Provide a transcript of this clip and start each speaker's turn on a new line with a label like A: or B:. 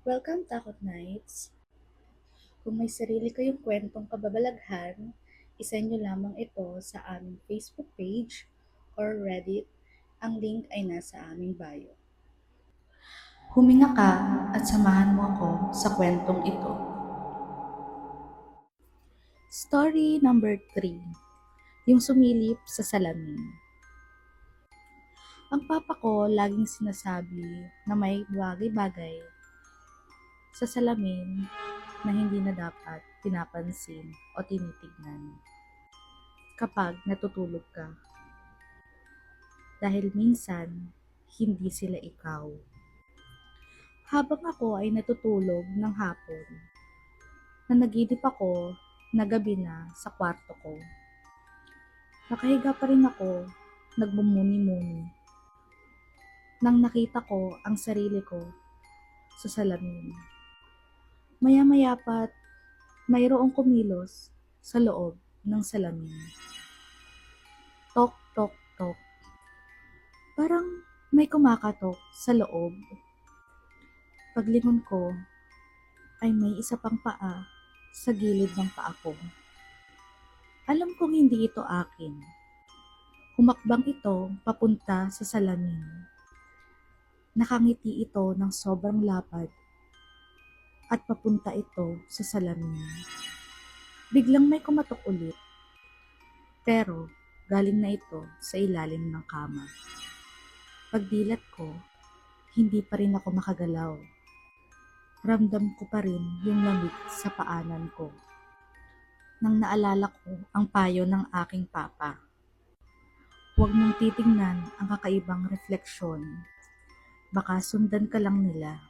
A: Welcome, Takot Nights! Kung may sarili kayong kwentong kababalaghan, isend nyo lamang ito sa aming Facebook page or Reddit. Ang link ay nasa aming bio. Huminga ka at samahan mo ako sa kwentong ito. Story number 3 Yung sumilip sa salamin Ang papa ko laging sinasabi na may bagay-bagay sa salamin na hindi na dapat pinapansin o tinitignan kapag natutulog ka. Dahil minsan, hindi sila ikaw. Habang ako ay natutulog ng hapon, nanaginip ako na gabi na sa kwarto ko. Nakahiga pa rin ako, nagmumuni-muni. Nang nakita ko ang sarili ko sa salamin. Maya-maya pat, mayroong kumilos sa loob ng salamin. Tok, tok, tok. Parang may kumakatok sa loob. Paglingon ko, ay may isa pang paa sa gilid ng paa ko. Alam kong hindi ito akin. Humakbang ito papunta sa salamin. Nakangiti ito ng sobrang lapad at papunta ito sa salamin. Biglang may kumatok ulit. Pero galing na ito sa ilalim ng kama. Pagdilat ko, hindi pa rin ako makagalaw. Ramdam ko pa rin yung lamig sa paanan ko. Nang naalala ko ang payo ng aking papa. Huwag mong titingnan ang kakaibang refleksyon. Baka sundan ka lang nila